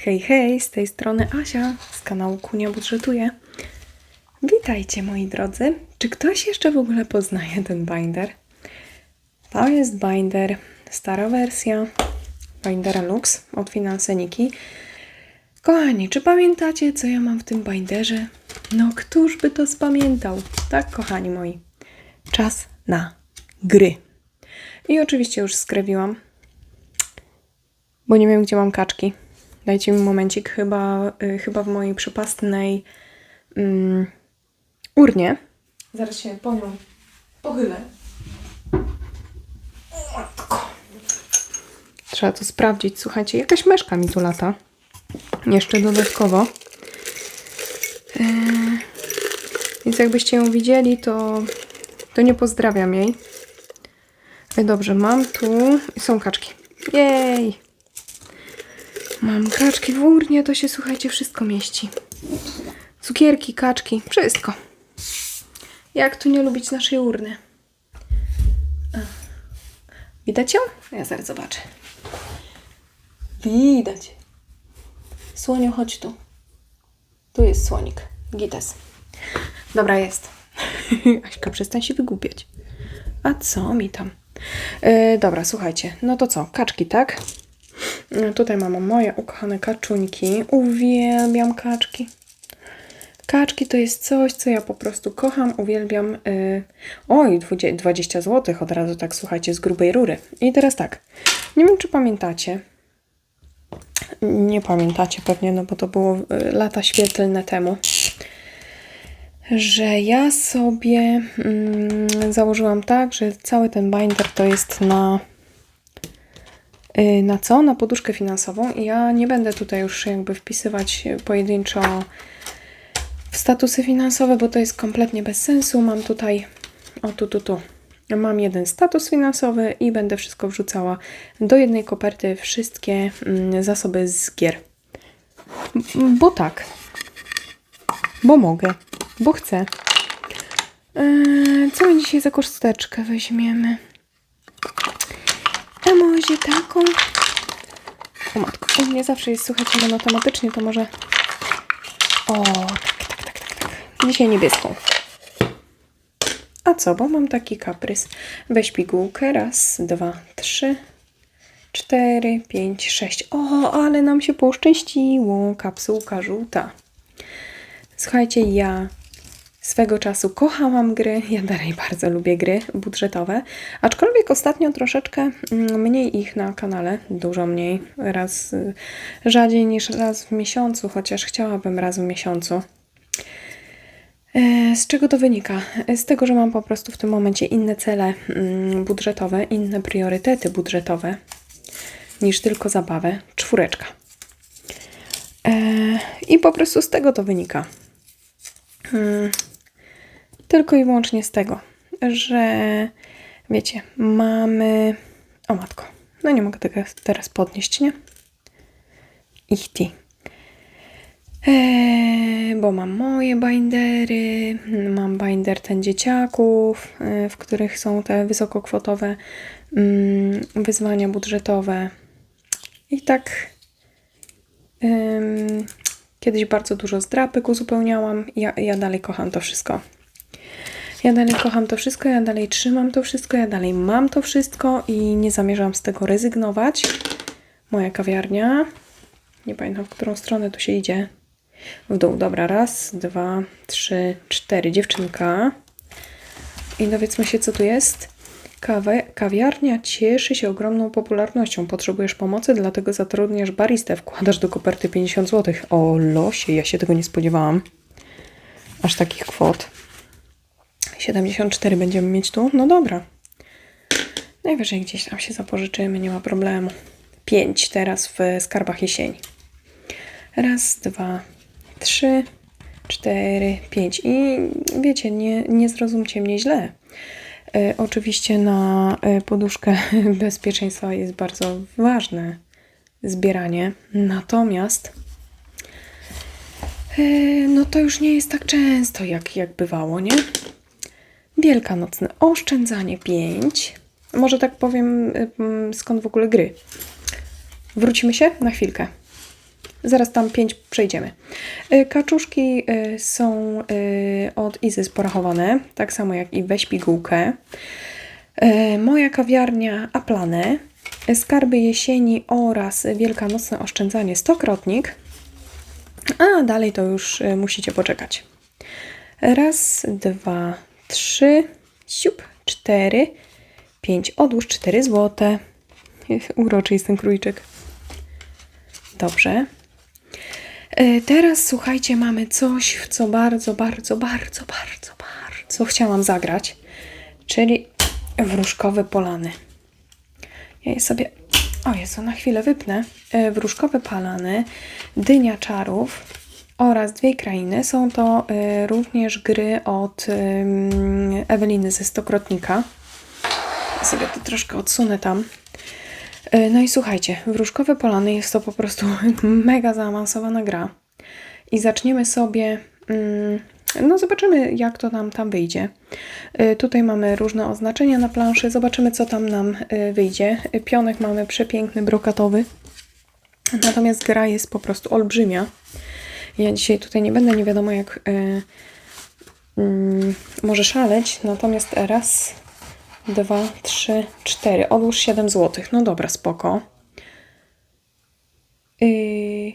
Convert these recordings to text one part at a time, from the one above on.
Hej, hej, z tej strony Asia z kanału Kunia Budżetuje. Witajcie moi drodzy. Czy ktoś jeszcze w ogóle poznaje ten binder? To jest binder, stara wersja bindera Lux od Finanseniki. Kochani, czy pamiętacie, co ja mam w tym binderze? No, któż by to spamiętał? Tak, kochani moi. Czas na gry. I oczywiście już skrewiłam, bo nie wiem, gdzie mam kaczki. Dajcie mi momencik, chyba, y, chyba w mojej przepastnej mm, urnie. Zaraz się po nią pochylę. O, matko. Trzeba to sprawdzić. Słuchajcie, jakaś myszka mi tu lata. Jeszcze dodatkowo. Yy, więc jakbyście ją widzieli, to, to nie pozdrawiam jej. Ale dobrze, mam tu... Są kaczki. Jej! Mam kaczki w urnie, to się słuchajcie, wszystko mieści. Cukierki, kaczki, wszystko. Jak tu nie lubić naszej urny? Widać ją? Ja zaraz zobaczę. Widać. Słoniu, chodź tu. Tu jest słonik. Gites. Dobra, jest. Aśka, przestań się wygłupiać. A co mi tam? Yy, dobra, słuchajcie. No to co? Kaczki, tak? Tutaj mamy moje ukochane kaczuńki. Uwielbiam kaczki. Kaczki to jest coś, co ja po prostu kocham, uwielbiam. Yy... Oj, 20 zł od razu, tak słuchajcie, z grubej rury. I teraz tak. Nie wiem, czy pamiętacie. Nie pamiętacie pewnie, no bo to było y, lata świetlne temu. Że ja sobie mm, założyłam tak, że cały ten binder to jest na Y, na co? Na poduszkę finansową i ja nie będę tutaj już jakby wpisywać pojedynczo w statusy finansowe, bo to jest kompletnie bez sensu. Mam tutaj, o tu, tu, tu, mam jeden status finansowy i będę wszystko wrzucała do jednej koperty, wszystkie mm, zasoby z gier. Bo tak. Bo mogę. Bo chcę. Yy, co my dzisiaj za kosteczkę weźmiemy? Może taką? O matko, u mnie zawsze jest, słuchajcie, monotematycznie, to może... O, tak, tak, tak, tak, tak. Dzisiaj niebieską. A co, bo mam taki kaprys. Weź pigułkę. Raz, dwa, trzy, cztery, pięć, sześć. O, ale nam się poszczęściło. Kapsułka żółta. Słuchajcie, ja Swego czasu kochałam gry, ja dalej bardzo lubię gry budżetowe, aczkolwiek ostatnio troszeczkę mm, mniej ich na kanale, dużo mniej, raz y, rzadziej niż raz w miesiącu, chociaż chciałabym raz w miesiącu. E, z czego to wynika? Z tego, że mam po prostu w tym momencie inne cele mm, budżetowe, inne priorytety budżetowe niż tylko zabawę. Czwóreczka. E, I po prostu z tego to wynika. Tylko i wyłącznie z tego, że wiecie, mamy. O matko, no nie mogę tego teraz podnieść, nie? Ichti. Eee, bo mam moje bindery, mam binder ten dzieciaków, e, w których są te wysokokwotowe mm, wyzwania budżetowe. I tak ym, kiedyś bardzo dużo zdrapek uzupełniałam. Ja, ja dalej kocham to wszystko. Ja dalej kocham to wszystko, ja dalej trzymam to wszystko, ja dalej mam to wszystko i nie zamierzam z tego rezygnować. Moja kawiarnia. Nie pamiętam, w którą stronę tu się idzie. W dół. Dobra, raz, dwa, trzy, cztery. Dziewczynka. I dowiedzmy się, co tu jest. Kawe, kawiarnia cieszy się ogromną popularnością. Potrzebujesz pomocy, dlatego zatrudniasz baristę. Wkładasz do koperty 50 zł. O losie, ja się tego nie spodziewałam. Aż takich kwot. 74 będziemy mieć tu. No dobra. Najwyżej gdzieś tam się zapożyczymy, nie ma problemu. 5 teraz w skarbach jesieni. Raz, dwa, trzy, cztery, pięć. I wiecie, nie, nie zrozumcie mnie źle. E, oczywiście na e, poduszkę bezpieczeństwa jest bardzo ważne zbieranie. Natomiast e, no to już nie jest tak często, jak, jak bywało, nie? Wielkanocne oszczędzanie 5. Może tak powiem, skąd w ogóle gry. Wrócimy się na chwilkę. Zaraz tam pięć przejdziemy. Y, Kaczuszki y, są y, od Izys porachowane, tak samo jak i weź pigułkę. Moja kawiarnia Aplane, skarby jesieni oraz wielkanocne oszczędzanie stokrotnik. A dalej to już musicie poczekać. Raz, dwa, trzy, siup, cztery, pięć. Odłóż cztery złote. Uroczy jest ten krójczyk. Dobrze. E, Teraz słuchajcie, mamy coś, w co bardzo, bardzo, bardzo, bardzo, bardzo chciałam zagrać, czyli wróżkowe polany. Ja je sobie, o Jezu, na chwilę wypnę. E, Wróżkowe polany, dynia czarów oraz dwie krainy. Są to e, również gry od Eweliny ze Stokrotnika. Sobie to troszkę odsunę tam. E, No i słuchajcie, Wróżkowe Polany jest to po prostu mega zaawansowana gra. I zaczniemy sobie. mm, No, zobaczymy, jak to nam tam wyjdzie. E, Tutaj mamy różne oznaczenia na planszy. Zobaczymy, co tam nam wyjdzie. Pionek mamy przepiękny, brokatowy. Natomiast gra jest po prostu olbrzymia. Ja dzisiaj tutaj nie będę nie wiadomo jak e, mm, może szaleć. Natomiast raz, dwa, trzy, cztery. Odłóż 7 zł. No dobra, spoko. Yy...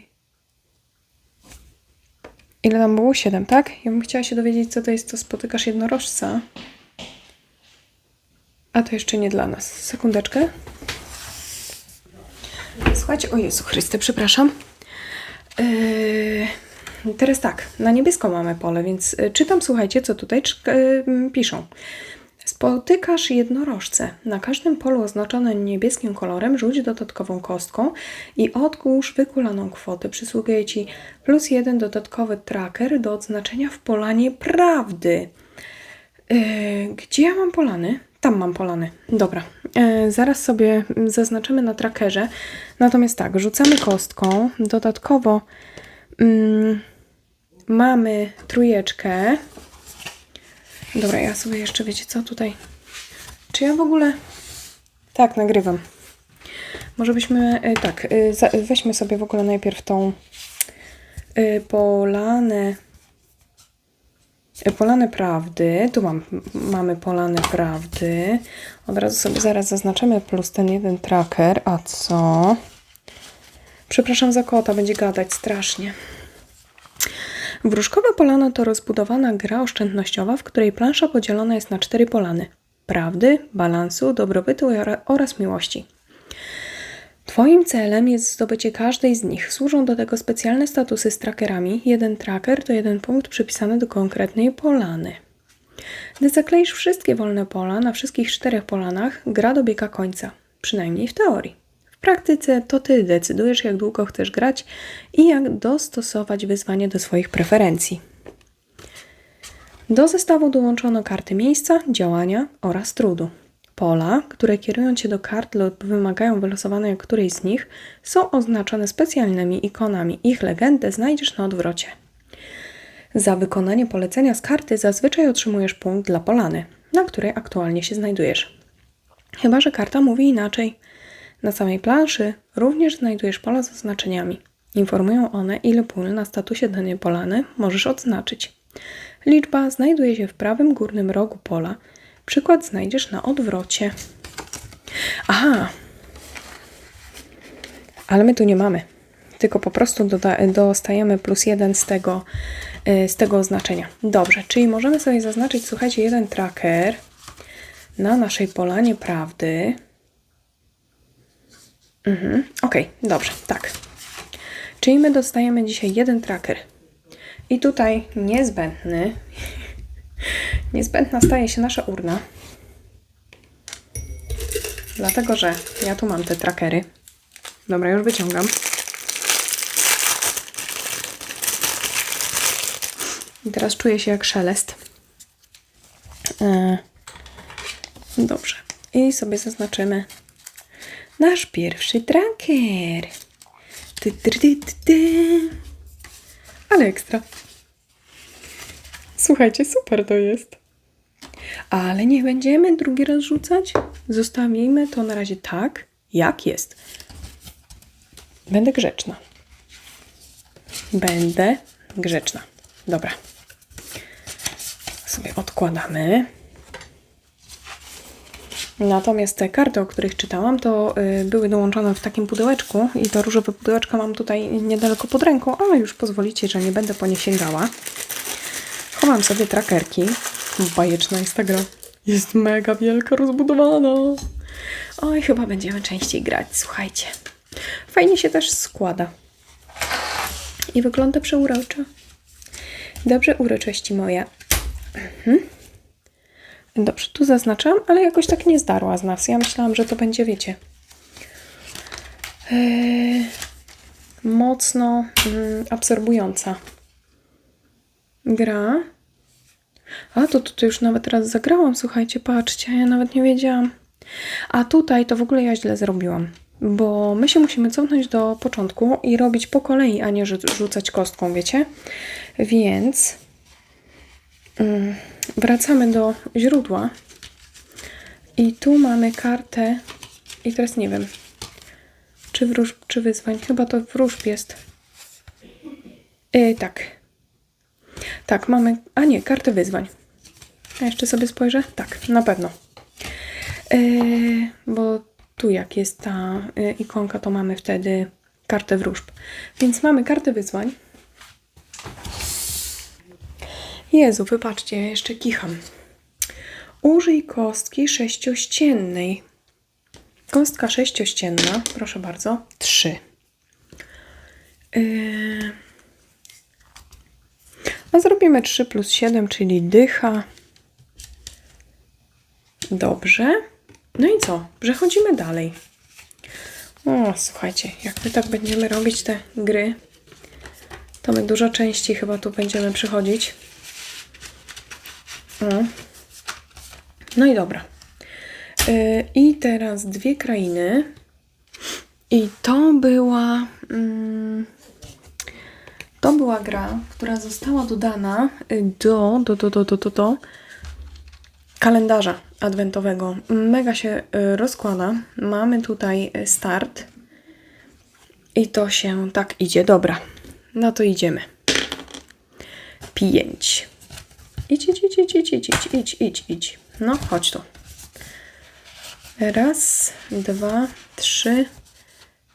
Ile tam było? 7, tak? Ja bym chciała się dowiedzieć, co to jest, co spotykasz jednorożca. A to jeszcze nie dla nas. Sekundeczkę. Słuchajcie, o Jezu Chryste, przepraszam. Yy, teraz tak, na niebiesko mamy pole, więc y, czytam, słuchajcie, co tutaj y, piszą. Spotykasz jednorożce. Na każdym polu oznaczone niebieskim kolorem rzuć dodatkową kostką i odgłóż wykulaną kwotę. Przysługuje Ci plus jeden dodatkowy tracker do odznaczenia w polanie prawdy. Yy, gdzie ja mam polany? Tam mam polany. Dobra. Yy, zaraz sobie zaznaczymy na trackerze. Natomiast tak, rzucamy kostką. Dodatkowo mm, mamy trójeczkę. Dobra, ja sobie jeszcze, wiecie co tutaj... Czy ja w ogóle... Tak, nagrywam. Może byśmy... y, Tak, za- weźmy sobie w ogóle najpierw tą polanę... y, Polanę prawdy. Tu mam, mamy polanę prawdy. Od razu sobie zaraz zaznaczymy plus ten jeden tracker. A co? Przepraszam za kota, będzie gadać strasznie. Wróżkowa polana to rozbudowana gra oszczędnościowa, w której plansza podzielona jest na cztery polany: prawdy, balansu, dobrobytu ora- oraz miłości. Twoim celem jest zdobycie każdej z nich. Służą do tego specjalne statusy z trackerami. Jeden tracker to jeden punkt przypisany do konkretnej polany. Gdy zakleisz wszystkie wolne pola na wszystkich czterech polanach, gra dobiega końca. Przynajmniej w teorii. Praktyce to ty decydujesz, jak długo chcesz grać i jak dostosować wyzwanie do swoich preferencji. Do zestawu dołączono karty miejsca, działania oraz trudu. Pola, które kierują cię do kart lub wymagają wylosowania którejś z nich, są oznaczone specjalnymi ikonami. Ich legendę znajdziesz na odwrocie. Za wykonanie polecenia z karty zazwyczaj otrzymujesz punkt dla polany, na której aktualnie się znajdujesz. Chyba, że karta mówi inaczej. Na samej planszy również znajdujesz pola z oznaczeniami. Informują one, ile pól na statusie danej polany możesz odznaczyć. Liczba znajduje się w prawym górnym rogu pola. Przykład znajdziesz na odwrocie. Aha! Ale my tu nie mamy. Tylko po prostu dostajemy plus jeden z tego, y, z tego oznaczenia. Dobrze, czyli możemy sobie zaznaczyć, słuchajcie, jeden tracker na naszej polanie prawdy. Mhm. Okej, dobrze, tak. Czyli my dostajemy dzisiaj jeden tracker. I tutaj niezbędny, niezbędna staje się nasza urna. Dlatego, że ja tu mam te trackery. Dobra, już wyciągam. I teraz czuję się jak szelest. E, dobrze. I sobie zaznaczymy nasz pierwszy tracker. Ty, ty, ty, ty, ty. Ale ekstra. Słuchajcie, super to jest. Ale nie będziemy drugi raz rzucać. Zostawimy to na razie tak, jak jest. Będę grzeczna. Będę grzeczna. Dobra. Sobie odkładamy. Natomiast te karty, o których czytałam, to y, były dołączone w takim pudełeczku i to różowe pudełeczko mam tutaj niedaleko pod ręką, ale już pozwolicie, że nie będę po nie sięgała. Chowam sobie trackerki. Bajeczna jest ta gra. Jest mega wielka, rozbudowana. Oj, chyba będziemy częściej grać, słuchajcie. Fajnie się też składa. I wygląda przeuroczo. Dobrze, uroczyści moja. Mhm. Dobrze, tu zaznaczam, ale jakoś tak nie zdarła z nas. Ja myślałam, że to będzie, wiecie, yy, mocno yy, absorbująca gra. A, to tutaj już nawet raz zagrałam, słuchajcie, patrzcie, ja nawet nie wiedziałam. A tutaj to w ogóle ja źle zrobiłam, bo my się musimy cofnąć do początku i robić po kolei, a nie rzu- rzucać kostką, wiecie? Więc mm, wracamy do źródła i tu mamy kartę i teraz nie wiem, czy wróżb, czy wyzwań. Chyba to wróżb jest. Yy, tak. Tak, mamy. A nie, kartę wyzwań. A jeszcze sobie spojrzę? Tak, na pewno. Yy, bo tu jak jest ta yy, ikonka, to mamy wtedy kartę wróżb. Więc mamy kartę wyzwań. Jezu, wybaczcie, ja jeszcze kicham. Użyj kostki sześciościennej. Kostka sześciościenna, proszę bardzo, trzy. Yy... A zrobimy 3 plus 7, czyli dycha. Dobrze. No i co? Przechodzimy dalej. O, słuchajcie, jak my tak będziemy robić te gry, to my dużo częściej chyba tu będziemy przychodzić. O. No i dobra. Yy, I teraz dwie krainy. I to była. Mm, to była gra, która została dodana y, do, do, do, do, do, do, do kalendarza adwentowego. Mega się y, rozkłada. Mamy tutaj y, start. I to się tak idzie. Dobra, no to idziemy. Pięć. Idź, idź, idź, idź, idź, idź, idź, idź, idź. No, chodź tu. Raz, dwa, trzy,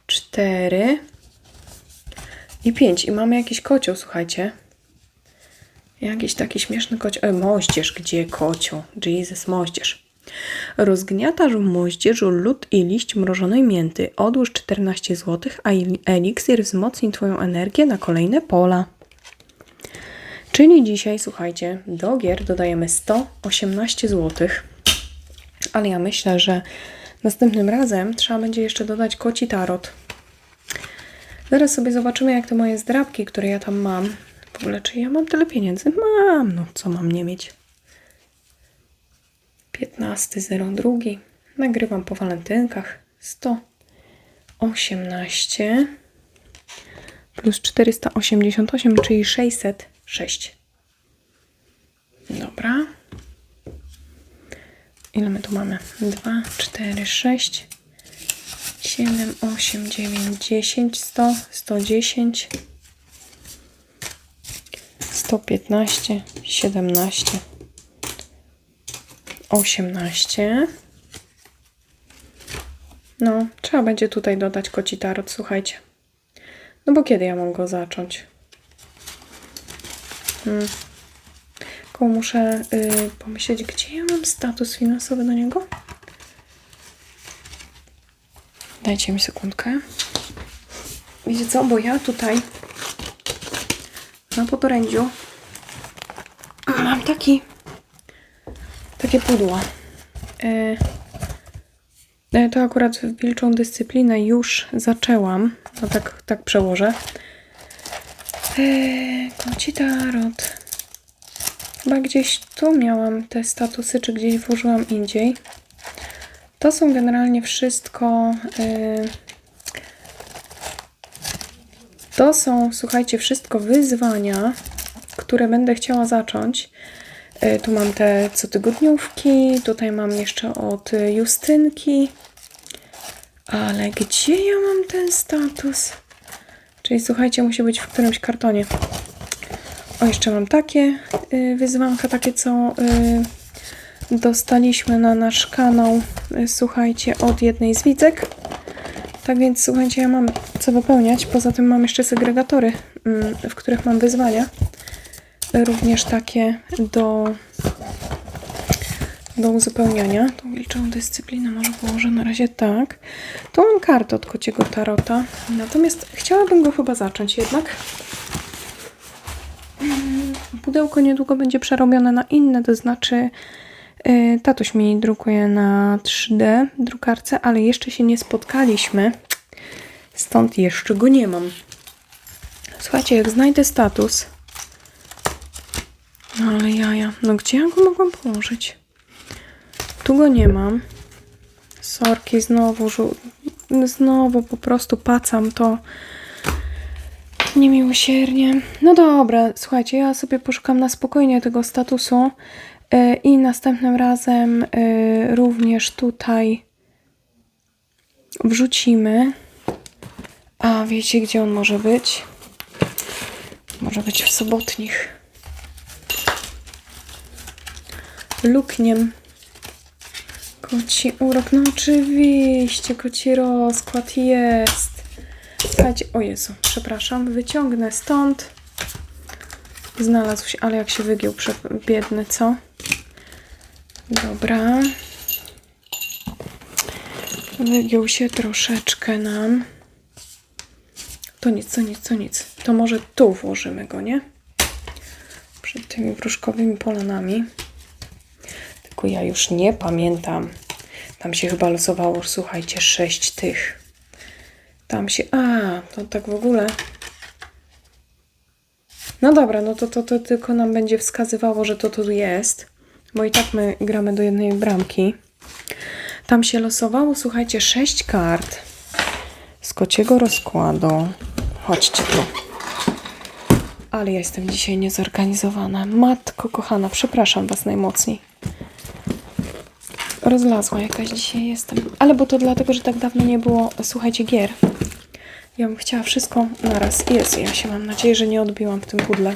cztery i pięć. I mamy jakiś kocioł, słuchajcie. Jakiś taki śmieszny kocioł. E, moździerz, gdzie kocioł? Jesus, moździerz. Rozgniatasz w moździerzu lód i liść mrożonej mięty. Odłóż 14 zł, a eliksir wzmocni Twoją energię na kolejne pola. Czyli dzisiaj, słuchajcie, do gier dodajemy 118 zł. Ale ja myślę, że następnym razem trzeba będzie jeszcze dodać koci tarot. Zaraz sobie zobaczymy, jak te moje zdrabki, które ja tam mam. W ogóle, czy ja mam tyle pieniędzy? Mam, no co mam nie mieć? 15.02. Nagrywam po walentynkach. 118 plus 488, czyli 606. Dobra. Ile my tu mamy? 2, 4, 6, 7, 8, 9, 10, 100, 110, 115, 17, 18. No, trzeba będzie tutaj dodać koci tarot, słuchajcie. No bo kiedy ja mam go zacząć? Hmm. Muszę y, pomyśleć, gdzie ja mam status finansowy do niego? Dajcie mi sekundkę. Wiecie co, bo ja tutaj na podorędziu mam taki takie pudło. E, to akurat w wilczą dyscyplinę już zaczęłam. No tak, tak przełożę. E, koci tarot. Chyba gdzieś tu miałam te statusy, czy gdzieś włożyłam indziej. To są generalnie wszystko. Yy, to są, słuchajcie, wszystko wyzwania, które będę chciała zacząć. Yy, tu mam te cotygodniówki, tutaj mam jeszcze od Justynki. Ale gdzie ja mam ten status? Czyli słuchajcie, musi być w którymś kartonie. O, jeszcze mam takie y, wyzwanka, takie co y, dostaliśmy na nasz kanał, y, słuchajcie, od jednej z widzek. Tak więc, słuchajcie, ja mam co wypełniać. Poza tym mam jeszcze segregatory, mm, w których mam wyzwania. Również takie do, do uzupełniania. Tą wilczą dyscyplinę może położę na razie tak. Tu mam kartę od kociego tarota. Natomiast chciałabym go chyba zacząć jednak. Mm, Pudełko niedługo będzie przerobione na inne, to znaczy yy, tatuś mi drukuje na 3D drukarce, ale jeszcze się nie spotkaliśmy, stąd jeszcze go nie mam. Słuchajcie, jak znajdę status, no ale jaja, no gdzie ja go mogłam położyć? Tu go nie mam. Sorki, znowu, znowu po prostu pacam to niemiłosiernie. No dobra, słuchajcie, ja sobie poszukam na spokojnie tego statusu yy, i następnym razem yy, również tutaj wrzucimy. A wiecie, gdzie on może być? Może być w sobotnich. Lukniem. Koci urok, no oczywiście, koci rozkład jest. Słuchajcie, o Jezu, przepraszam, wyciągnę stąd. Znalazł się, ale jak się wygiął, biedny, co? Dobra. Wygiął się troszeczkę nam. To nic, to nic, to nic. To może tu włożymy go, nie? Przed tymi wróżkowymi polanami. Ja już nie pamiętam. Tam się chyba losowało, słuchajcie, sześć tych. Tam się. A, to tak w ogóle. No dobra, no to, to, to tylko nam będzie wskazywało, że to tu jest. Bo i tak my gramy do jednej bramki. Tam się losowało, słuchajcie, sześć kart z kociego rozkładu. Chodźcie tu. Ale ja jestem dzisiaj niezorganizowana. Matko kochana, przepraszam Was najmocniej. Rozlazła jakaś dzisiaj jestem. Ale bo to dlatego, że tak dawno nie było, słuchajcie, gier. Ja bym chciała wszystko naraz. Jest, ja się mam nadzieję, że nie odbiłam w tym pudle.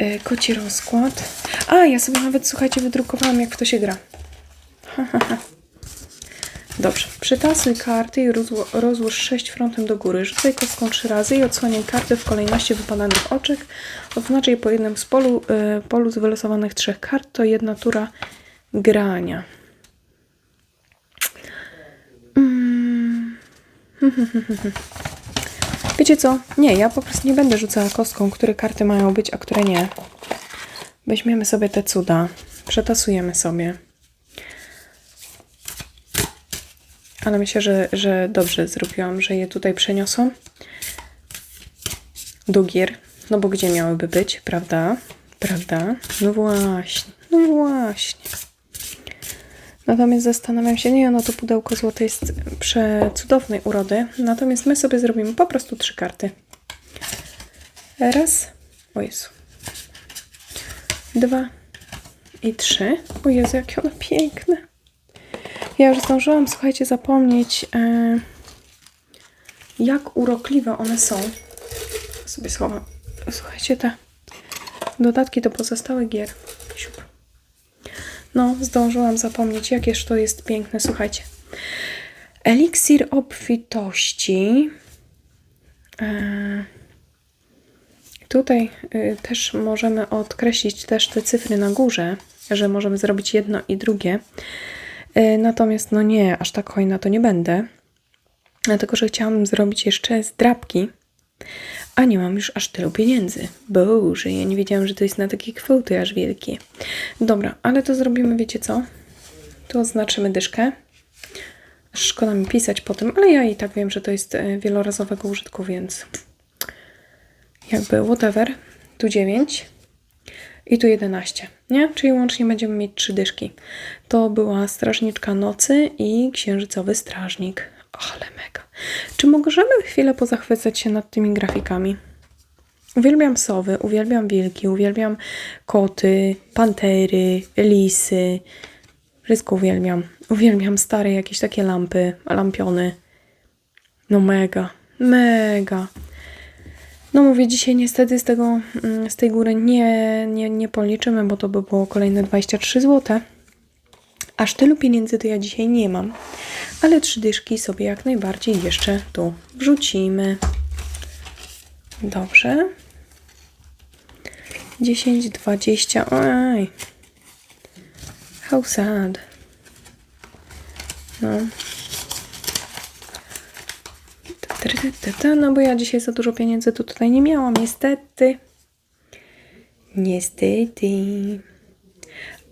Yy, koci rozkład. A, ja sobie nawet, słuchajcie, wydrukowałam, jak w to się gra. Dobrze. Przytasuj karty i rozło- rozłóż sześć frontem do góry. Rzucaj kostką trzy razy i odsłaniaj karty w kolejności wypadanych oczek. Oznaczaj po jednym z polu, y, polu z wylosowanych trzech kart. To jedna tura grania. Mm. Wiecie co? Nie, ja po prostu nie będę rzucała kostką, które karty mają być, a które nie. Weźmiemy sobie te cuda. Przetasujemy sobie. Ale myślę, że, że dobrze zrobiłam, że je tutaj przeniosłam do gier. No bo gdzie miałyby być, prawda? Prawda? No właśnie, no właśnie. Natomiast zastanawiam się, nie, no to pudełko złote jest przecudownej urody. Natomiast my sobie zrobimy po prostu trzy karty. Raz. O Jezu. Dwa. I trzy. O Jezu, jakie one piękne. Ja już zdążyłam, słuchajcie, zapomnieć, e, jak urokliwe one są. Sobie schowam. Słuchajcie, te dodatki do pozostałych gier. No, zdążyłam zapomnieć, jakież to jest piękne. Słuchajcie. Eliksir obfitości. E, tutaj y, też możemy odkreślić też te cyfry na górze, że możemy zrobić jedno i drugie. Y, Natomiast no nie, aż tak hojna to nie będę. Dlatego, że chciałam zrobić jeszcze zdrabki, a nie mam już aż tylu pieniędzy. Boże, ja nie wiedziałam, że to jest na takie kwoty aż wielkie. Dobra, ale to zrobimy, wiecie co? Tu oznaczymy dyszkę. Szkoda mi pisać po tym, ale ja i tak wiem, że to jest e, wielorazowego użytku, więc jakby whatever. Tu 9 i tu 11, nie? Czyli łącznie będziemy mieć trzy dyszki. To była Strażniczka Nocy i Księżycowy Strażnik. Ale mega. Czy możemy chwilę pozachwycać się nad tymi grafikami? Uwielbiam sowy, uwielbiam wilki, uwielbiam koty, pantery, lisy. Wszystko uwielbiam. Uwielbiam stare jakieś takie lampy, lampiony. No mega, mega. No mówię, dzisiaj niestety z, tego, mm, z tej góry nie, nie, nie policzymy, bo to by było kolejne 23 zł. Aż tylu pieniędzy to ja dzisiaj nie mam. Ale trzy dyszki sobie jak najbardziej jeszcze tu wrzucimy. Dobrze. 10, 20. Oj. How sad. No. No bo ja dzisiaj za dużo pieniędzy tu tutaj nie miałam, niestety. Niestety.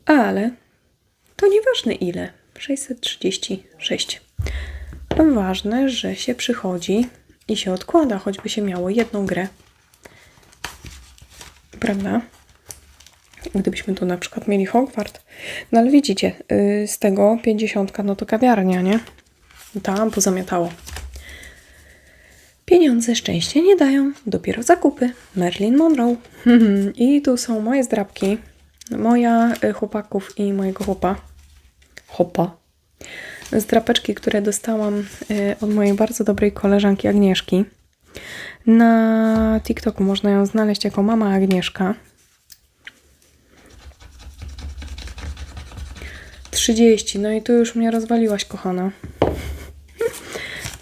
Ale to nieważne ile. 636. Ważne, że się przychodzi i się odkłada, choćby się miało jedną grę. Prawda? Gdybyśmy tu na przykład mieli Hogwart. No ale widzicie, yy, z tego 50 no to kawiarnia, nie? Tam pozamiatało. Pieniądze szczęście nie dają, dopiero zakupy. Marilyn Monroe. I tu są moje zdrabki. Moja, y, chłopaków i mojego chłopa. Chopa. Zdrapeczki, które dostałam y, od mojej bardzo dobrej koleżanki Agnieszki. Na TikToku można ją znaleźć jako mama Agnieszka. 30. No i tu już mnie rozwaliłaś, kochana.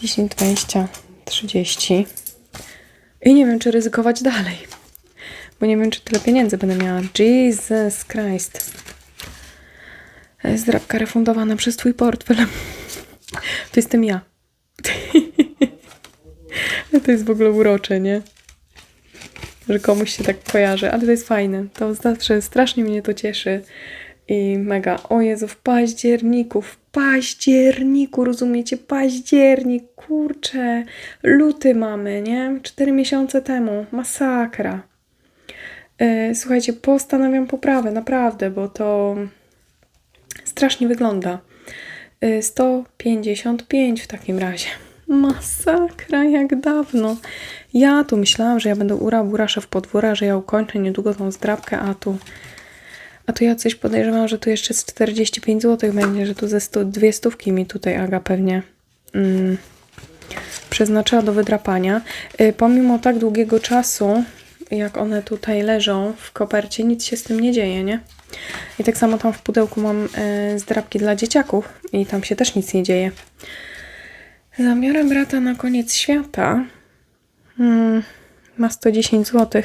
10, 20, 30. I nie wiem, czy ryzykować dalej. Bo nie wiem, czy tyle pieniędzy będę miała. Jesus Christ. Zdrabka refundowana przez twój portfel. To jestem ja. To jest w ogóle urocze, nie? Że komuś się tak kojarzy, ale to jest fajne. To zawsze strasznie mnie to cieszy. I mega, o Jezu, w październiku, w październiku, rozumiecie? Październik, kurczę, luty mamy, nie? Cztery miesiące temu, masakra. Yy, słuchajcie, postanawiam poprawę, naprawdę, bo to strasznie wygląda. Yy, 155 w takim razie. Masakra, jak dawno. Ja tu myślałam, że ja będę ura burasza w podwórze, że ja ukończę niedługo tą zdrabkę, a tu a tu ja coś podejrzewam, że tu jeszcze z 45 zł będzie, że tu ze 100, dwie stówki mi tutaj Aga pewnie mm, przeznaczyła do wydrapania. Y, pomimo tak długiego czasu, jak one tutaj leżą w kopercie, nic się z tym nie dzieje, nie? I tak samo tam w pudełku mam y, zdrapki dla dzieciaków i tam się też nic nie dzieje. Zamiarem brata na koniec świata mm, ma 110 zł.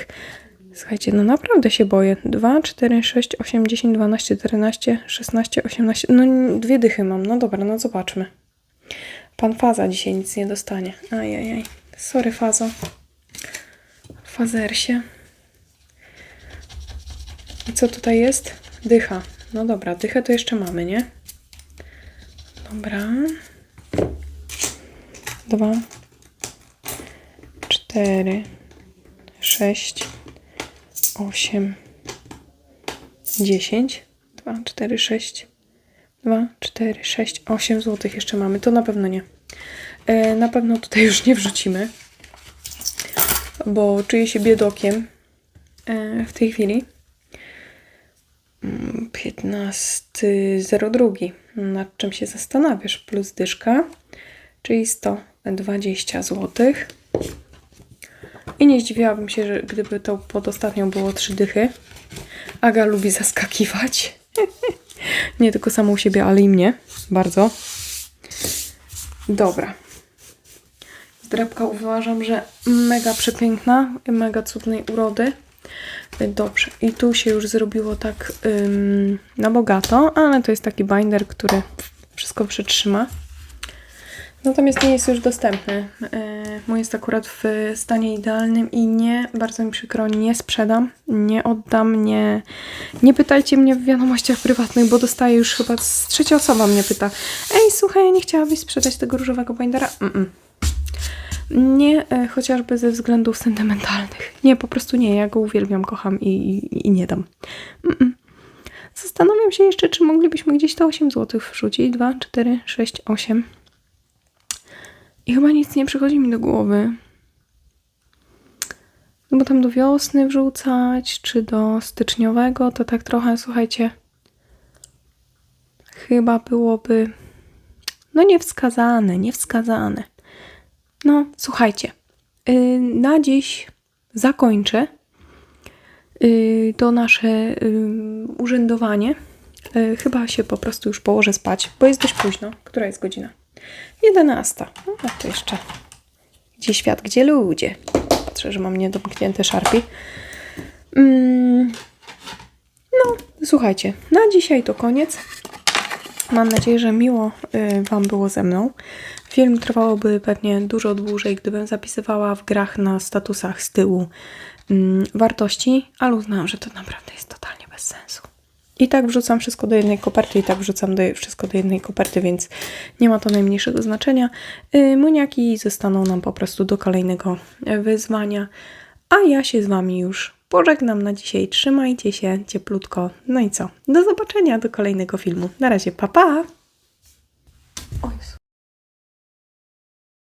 Słuchajcie, no naprawdę się boję. 2, 4, 6, 8, 10, 12, 14, 16, 18. No dwie dychy mam. No dobra, no zobaczmy. Pan Faza dzisiaj nic nie dostanie. Ajajaj. Sorry, Fazo. Fazersie. I co tutaj jest? Dycha. No dobra, dychę to jeszcze mamy, nie? Dobra. Dwa. Cztery. Sześć. 8, 10, 2, 4, 6, 2, 4, 6, 8 zł jeszcze mamy. To na pewno nie. E, na pewno tutaj już nie wrzucimy, bo czuję się biedokiem e, w tej chwili. 15.02. Mm, Nad czym się zastanawiasz? Plus dyszka, czyli 120 złotych. I nie zdziwiłabym się, że gdyby to pod ostatnią było trzy dychy. Aga lubi zaskakiwać. nie tylko samą siebie, ale i mnie. Bardzo. Dobra. Zdrabka uważam, że mega przepiękna, mega cudnej urody. Dobrze. I tu się już zrobiło tak ym, na bogato, ale to jest taki binder, który wszystko przetrzyma. Natomiast nie jest już dostępny. E, mój jest akurat w stanie idealnym i nie, bardzo mi przykro, nie sprzedam, nie oddam, nie, nie pytajcie mnie w wiadomościach prywatnych, bo dostaję już chyba z trzecia osoba mnie pyta ej, słuchaj, nie chciałabyś sprzedać tego różowego bindera? Mm -mm. Nie, e, chociażby ze względów sentymentalnych. Nie, po prostu nie, ja go uwielbiam, kocham i, i, i nie dam. Mm Zastanawiam się jeszcze, czy moglibyśmy gdzieś to 8 zł wrzucić. 2, 4, 6, 8. I chyba nic nie przychodzi mi do głowy. No bo tam do wiosny wrzucać, czy do styczniowego, to tak trochę, słuchajcie, chyba byłoby, no niewskazane, niewskazane. No, słuchajcie, yy, na dziś zakończę y, to nasze y, urzędowanie. Y, Chyba się po prostu już położę spać, bo jest dość późno. Która jest godzina? 11. No a to jeszcze. Gdzie świat, gdzie ludzie? Patrzę, że mam niedomknięte szarpie. Mm, no, słuchajcie, na dzisiaj to koniec. Mam nadzieję, że miło y, Wam było ze mną. Film trwałoby pewnie dużo dłużej, gdybym zapisywała w grach na statusach z tyłu mm, wartości, ale uznałam, że to naprawdę jest totalnie bez sensu. I tak wrzucam wszystko do jednej koperty, i tak wrzucam do, wszystko do jednej koperty, więc nie ma to najmniejszego znaczenia. Yy, muniaki zostaną nam po prostu do kolejnego wyzwania. A ja się z Wami już pożegnam na dzisiaj. Trzymajcie się cieplutko. No i co? Do zobaczenia do kolejnego filmu. Na razie, pa pa! O Jezu.